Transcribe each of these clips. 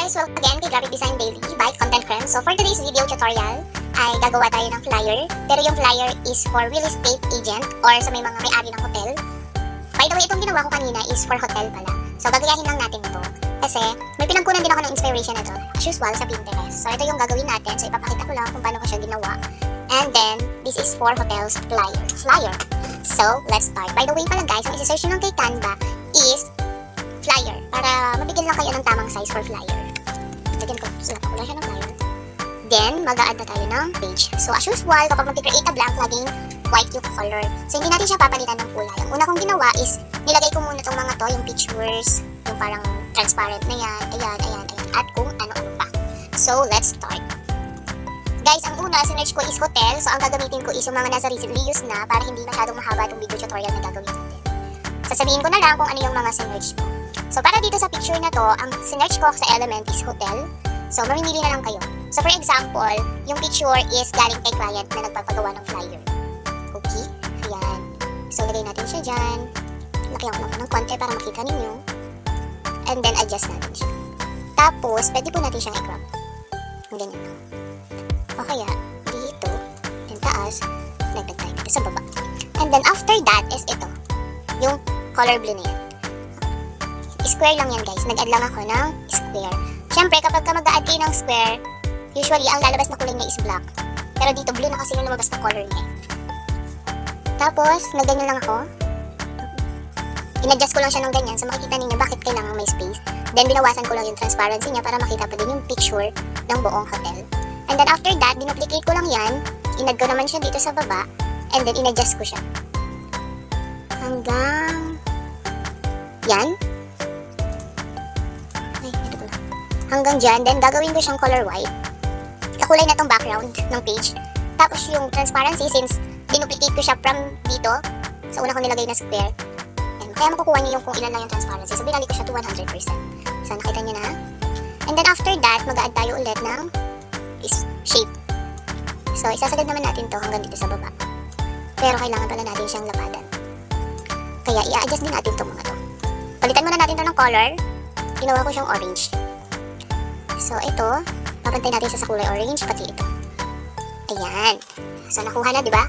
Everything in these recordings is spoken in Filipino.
guys! Welcome again kay Graphic Design Daily by Content Creme. So for today's video tutorial ay gagawa tayo ng flyer. Pero yung flyer is for real estate agent or sa may mga may-ari ng hotel. By the way, itong ginawa ko kanina is for hotel pala. So gagayahin lang natin ito. Kasi may pinagkunan din ako ng inspiration na to as usual sa Pinterest. So ito yung gagawin natin. So ipapakita ko lang kung paano ko siya ginawa. And then, this is for hotels flyer. Flyer. So, let's start. By the way pala guys, ang isi-search nyo lang kay Canva is flyer para mabigyan lang kayo ng tamang size for flyer. Lagyan ko, ko lang siya ng flyer. Then, mag-a-add na tayo ng page. So, as usual, kapag mag-create a blank, laging white yung color. So, hindi natin siya papalitan ng kulay. Ang una kong ginawa is, nilagay ko muna itong mga to, yung pictures, yung parang transparent na yan, ayan, ayan, ayan, at kung ano-ano pa. So, let's start. Guys, ang una, sinerch ko is hotel. So, ang gagamitin ko is yung mga nasa recently used na para hindi masyadong mahaba itong video tutorial na gagawin natin. Sasabihin ko na lang kung ano yung mga sinerch ko. So, para dito sa picture na to, ang sinerch ko sa element is hotel. So, mamimili na lang kayo. So, for example, yung picture is galing kay client na nagpapagawa ng flyer. Okay? Ayan. So, lagay natin siya dyan. Lagyan ko lang ng konti para makita ninyo. And then, adjust natin siya. Tapos, pwede po natin siyang i-crop. Ganyan. O kaya, dito, yung taas, lagdag tayo sa baba. And then, after that is ito. Yung color blue na yan. Square lang yan guys. Nag-add lang ako ng square. Siyempre, kapag ka mag-add kayo ng square, usually, ang lalabas na kulay niya is black. Pero dito, blue na kasi yung lumabas na color niya. Tapos, nagganyan lang ako. In-adjust ko lang siya ng ganyan so makikita ninyo bakit kailangan may space. Then, binawasan ko lang yung transparency niya para makita pa din yung picture ng buong hotel. And then, after that, dinuplicate ko lang yan. Inad ko naman siya dito sa baba. And then, in-adjust ko siya. Hanggang... Yan. Hanggang dyan. Then, gagawin ko siyang color white. Kakulay na tong background ng page. Tapos, yung transparency, since dinuplicate ko siya from dito, sa una ko nilagay na square, and kaya makukuha niyo yung kung ilan lang yung transparency. So, binalik ko siya to 100%. So, nakita niyo na. And then, after that, mag-add tayo ulit ng is shape. So, isasagad naman natin to hanggang dito sa baba. Pero kailangan pala natin siyang lapadan. Kaya, i-adjust din natin itong mga to. Palitan muna natin to ng color. Ginawa ko siyang orange. So, ito, papantay natin siya sa kulay orange, pati ito. Ayan. So, nakuha na, di ba?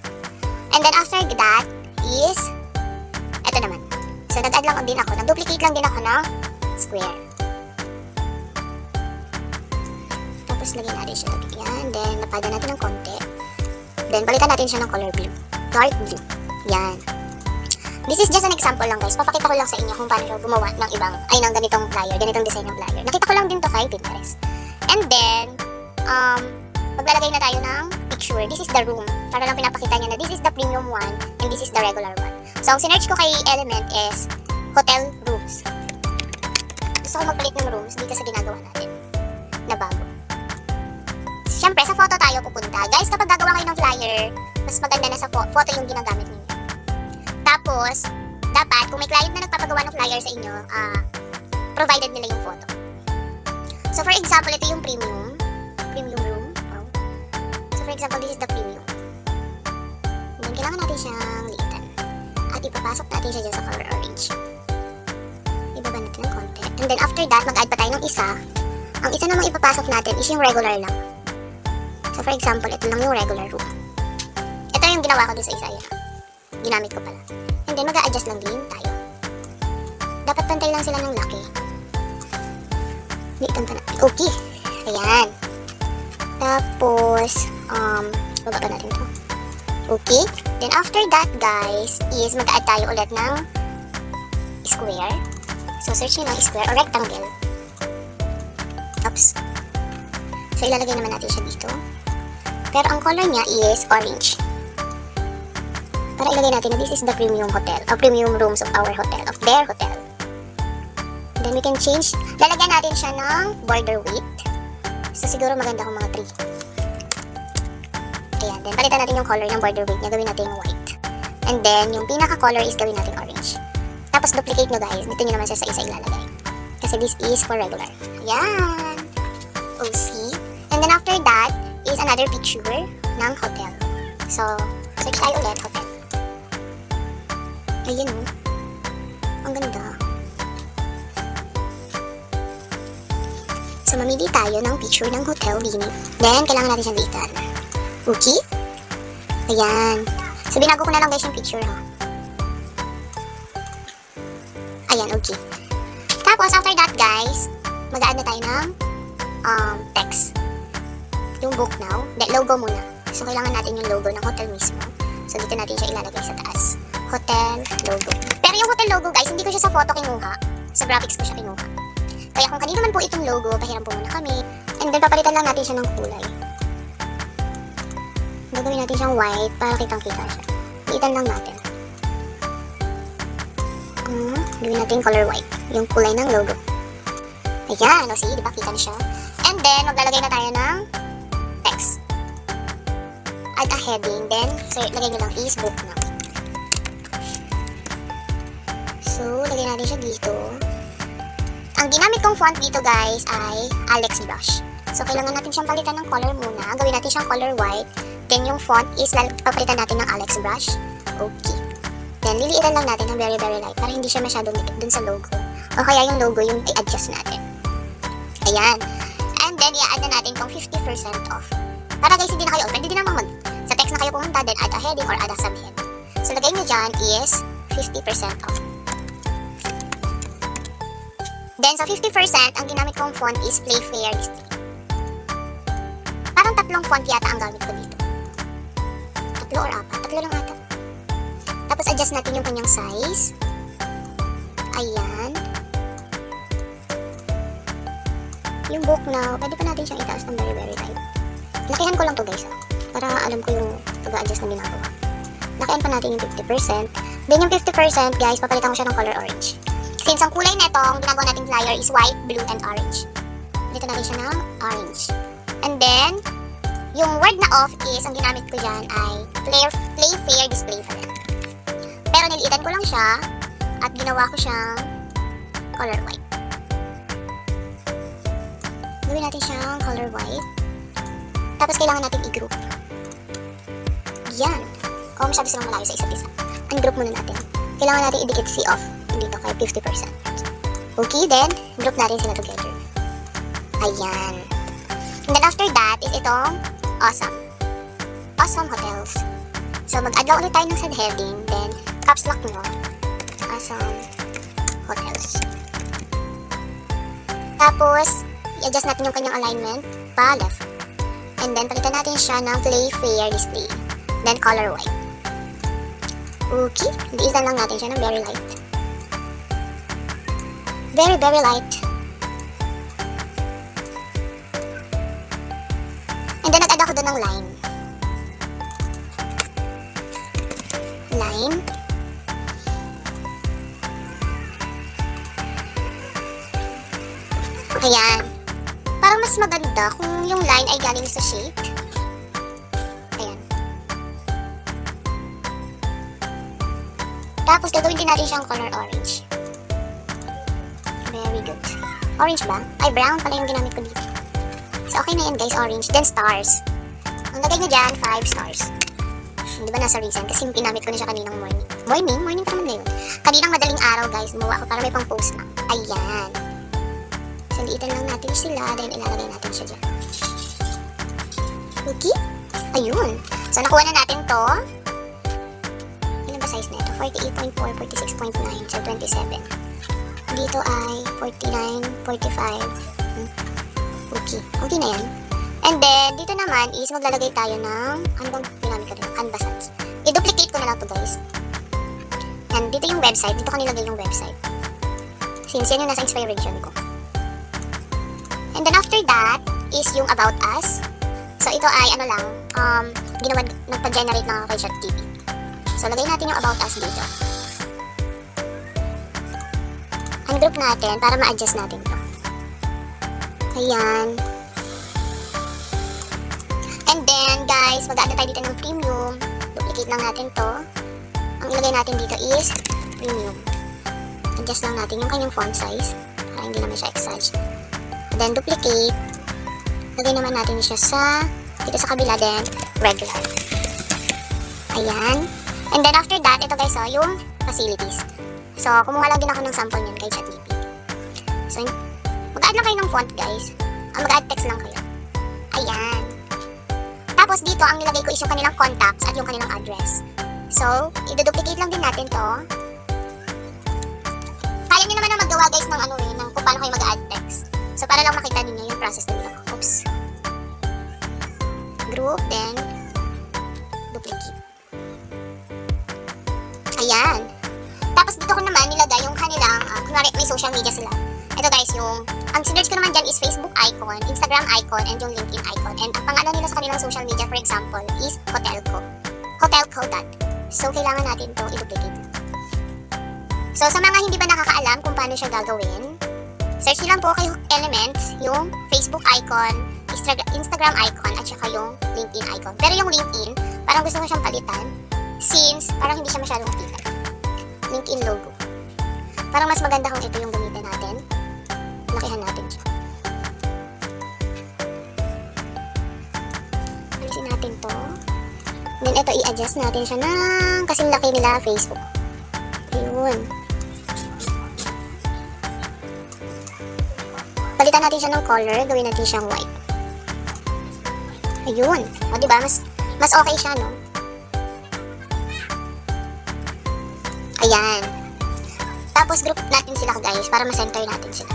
And then, after that is, ito naman. So, nag-add lang din ako. Nag-duplicate lang din ako ng square. Tapos, lagyan natin siya. Yan. Then, napada natin ng konti. Then, balitan natin siya ng color blue. Dark blue. Yan. This is just an example lang guys. Papakita ko lang sa inyo kung paano gumawa ng ibang, ay ng ganitong flyer, ganitong design ng flyer. Nakita ko lang din to kay Pinterest. And then, um, maglalagay na tayo ng picture. This is the room. Para lang pinapakita niya na this is the premium one and this is the regular one. So, ang sinerch ko kay Element is hotel rooms. Gusto ko magpalit ng rooms dito sa ginagawa natin na bago. Siyempre, sa photo tayo pupunta. Guys, kapag gagawa kayo ng flyer, mas maganda na sa pho- photo yung ginagamit ninyo. Tapos, dapat, kung may client na nagpapagawa ng flyer sa inyo, ah, provided nila yung photo. So, for example, ito yung premium. Premium room. Wow. So, for example, this is the premium. Then, kailangan natin siyang liitan. At ipapasok natin siya dyan sa color orange. Ibaba natin ng konti. And then, after that, mag-add pa tayo ng isa. Ang isa namang ipapasok natin is yung regular lang. So, for example, ito lang yung regular room. Ito yung ginawa ko dun sa isa. Yan. Ginamit ko pala. And then, mag-a-adjust lang din tayo. Dapat pantay lang sila ng laki. Liitan pa natin. Okay. Ayan. Tapos, um, baba natin to. Okay. Then, after that, guys, is mag-add tayo ulit ng square. So, search nyo ng square or rectangle. Oops. So, ilalagay naman natin siya dito. Pero ang color niya is orange. Para ilagay natin na this is the premium hotel, or premium rooms of our hotel, of their hotel. Then we can change, lalagyan natin siya ng border width. So siguro maganda kung mga 3. Ayan, then palitan natin yung color ng border width niya, gawin natin yung white. And then, yung pinaka-color is gawin natin orange. Tapos duplicate nyo guys, dito nyo naman siya sa isa ilalagay. Kasi this is for regular. Ayan! OC. And then after that, is another picture ng hotel. So, search tayo ulit, hotel. Ayun o. Ang ganda. So, mamili tayo ng picture ng hotel Winnie. Then, kailangan natin siyang liitan. Okay? Ayan. So, binago ko na lang guys yung picture, ha? Ayan, okay. Tapos, after that, guys, mag-add na tayo ng um, text. Yung book now. De, logo muna. So, kailangan natin yung logo ng hotel mismo. So, dito natin siya ilalagay sa taas. Hotel logo. Pero yung hotel logo, guys, hindi ko siya sa photo kinuha. Sa graphics ko siya kinuha. Kaya kung kanino man po itong logo, pahiram po muna kami. And then, papalitan lang natin siya ng kulay. Gagawin natin siyang white para kitang-kita siya. Liitan lang natin. Hmm, gawin natin color white. Yung kulay ng logo. Ayan, o sige, di? Kita na siya. And then, maglalagay na tayo ng text. Add a heading. Then, so, lagay nyo lang is book na. So, lagay natin siya dito. Ang ginamit kong font dito, guys, ay Alex Brush. So, kailangan natin siyang palitan ng color muna. Gawin natin siyang color white. Then, yung font is papalitan natin ng Alex Brush. Okay. Then, liliitan lang natin ng very, very light para hindi siya masyadong dikit dun sa logo. O kaya yung logo yung i-adjust natin. Ayan. And then, i-add na natin tong 50% off. Para guys, hindi na kayo, pwede din naman mag, sa text na kayo pumunta, then add a heading or add a subhead. So, lagay nyo dyan is 50% off. Then, sa 50%, ang ginamit kong font is Playfair Display. Parang tatlong font yata ang gamit ko dito. Tatlo or apat? Tatlo lang ata. Tapos, adjust natin yung kanyang size. Ayan. Yung book now, pwede pa natin siyang itaas ng very, very light. Lakihan ko lang to guys, ah, para alam ko yung pag-adjust na ginagawa. Lakihan pa natin yung 50%. Then yung 50%, guys, papalitan ko siya ng color orange. Since ang kulay nito, ang ginagawa nating flyer is white, blue, and orange. Dito natin siya ng orange. And then, yung word na off is, ang ginamit ko dyan ay play, play fair display for Pero niliitan ko lang siya at ginawa ko siyang color white. Gawin natin siyang color white. Tapos kailangan natin i-group. Yan. Kung masyado silang malayo sa isa't isa. Ungroup muna natin. Kailangan natin i-dikit si off kay 50%. Okay, then, group natin sila together. Ayan. And then after that is itong awesome. Awesome hotels. So mag-add lang ulit tayo ng subheading, then caps lock mo. Awesome hotels. Tapos, i-adjust natin yung kanyang alignment pa left. And then, palitan natin siya ng play fair display. Then, color white. Okay. Liisan lang natin siya ng very light. Very, very light. And then, nag-add ako doon ng line. Line. Ayan. Parang mas maganda kung yung line ay galing sa shape. Ayan. Tapos gagawin din natin siyang color orange. Good. Orange ba? Ay, brown pala yung ginamit ko dito. So, okay na yan guys, orange. Then stars. Ang lagay nyo dyan, 5 stars. Di ba nasa recent? Kasi ginamit ko na siya kaninang morning. Morning? Morning pa naman ngayon. Kaninang madaling araw guys, gumawa ako para may pang post na. Ayan. So, liitan lang natin sila, then ilalagay natin siya dyan. Okay? Ayun. So, nakuha na natin to. Ilan ba size na ito? 48.4, 46.9, so 27. Dito ay 49, 45. Hmm. Okay. Okay na yan. And then, dito naman is maglalagay tayo ng, ano bang ginamit ko rin? Canvas ads. I-duplicate ko na lang to guys. And dito yung website. Dito ko nilagay yung website. Since yan yung nasa inspiration ko. And then after that is yung about us. So ito ay ano lang, um, ginawa, nagpa-generate lang ako kay ChatGPT. So lagay natin yung about us dito. Ang group natin para ma-adjust natin to. Ayan. And then guys, mag-add na tayo dito ng premium. Duplicate lang natin to. Ang ilagay natin dito is premium. Adjust lang natin yung kanyang font size para hindi naman siya exage. Then duplicate. Lagay naman natin siya sa dito sa kabila then regular. Ayan. And then after that, ito guys, oh, yung facilities. So, kumuha lang din ako ng sample niyan kay ChatGPT. So, mag-add lang kayo ng font guys. Ah, mag-add text lang kayo. Ayan. Tapos dito, ang nilagay ko is yung kanilang contacts at yung kanilang address. So, i-duplicate lang din natin to. Kaya nyo naman na maggawa guys ng ano eh, ng kung paano kayo mag-add text. So, para lang makita ninyo yung process nila. Oops. Group, then Tapos dito ko naman nilagay yung kanilang, uh, kunwari may social media sila. Ito guys, yung, ang sinerge ko naman dyan is Facebook icon, Instagram icon, and yung LinkedIn icon. And ang pangalan nila sa kanilang social media, for example, is Hotelco. Hotelco dot. So, kailangan natin to i-duplicate. So, sa mga hindi ba nakakaalam kung paano siya gagawin, search nyo lang po kay Elements, yung Facebook icon, Instagram icon, at saka yung LinkedIn icon. Pero yung LinkedIn, parang gusto ko siyang palitan since parang hindi siya masyadong kita. LinkedIn logo. Parang mas maganda kung ito yung gamitin natin. Lakihan natin siya. Alisin natin to. Then ito i-adjust natin siya ng kasing laki nila Facebook. Ayun. Palitan natin siya ng color, gawin natin siyang white. Ayun. O, di ba? Mas, mas okay siya, no? Ayan. Tapos group natin sila guys para ma-center natin sila.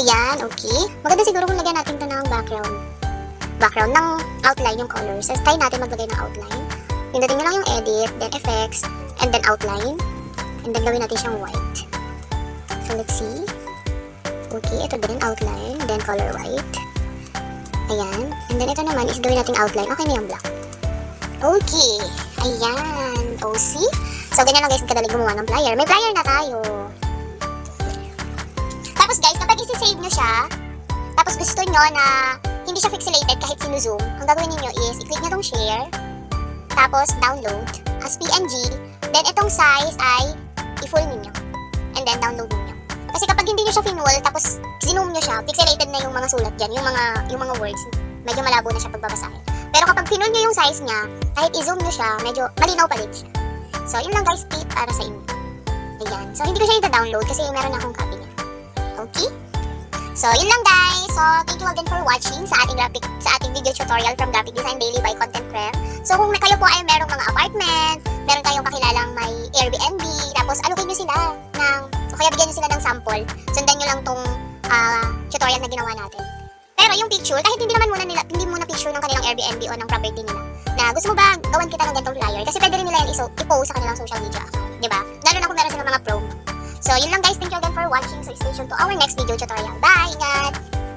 Ayan, okay. Maganda siguro kung lagyan natin ito ng background. Background ng outline yung colors. So, try natin maglagay ng outline. Pindutin nyo lang yung edit, then effects, and then outline. And then gawin natin siyang white. So, let's see. Okay, ito din, outline, then color white. Ayan. And then ito naman is gawin natin outline. Okay na yung black. Okay. Ayan. O, see? So, ganyan lang guys, kadali gumawa ng flyer. May flyer na tayo. Tapos guys, kapag isi-save nyo siya, tapos gusto nyo na hindi siya pixelated kahit sinuzoom, ang gagawin niyo is, i-click nyo tong share, tapos download as PNG, then itong size ay i-full ninyo. And then download ninyo. Kasi kapag hindi nyo siya finull, tapos zoom nyo siya, pixelated na yung mga sulat dyan, yung mga, yung mga words, medyo malabo na siya pagbabasahin. Pero kapag finull nyo yung size niya, kahit i-zoom nyo siya, medyo malinaw pa rin siya. So, yun lang guys, tip para sa inyo. Ayan. So, hindi ko siya ita-download kasi meron akong copy niya. Okay? So, yun lang guys. So, thank you again for watching sa ating graphic, sa ating video tutorial from Graphic Design Daily by Content Prep. So, kung kayo po ay merong mga apartment, meron kayong kakilalang may Airbnb, sample, sundan nyo lang tong ah, tutorial na ginawa natin. Pero yung picture, kahit hindi naman muna nila, hindi muna picture ng kanilang Airbnb o ng property nila, na gusto mo ba gawan kita ng ganitong flyer? Kasi pwede rin nila yan i-post sa kanilang social media account, di? Lalo na kung meron silang mga promo. So, yun lang guys. Thank you again for watching. So, stay tuned to our next video tutorial. Bye! Ingat!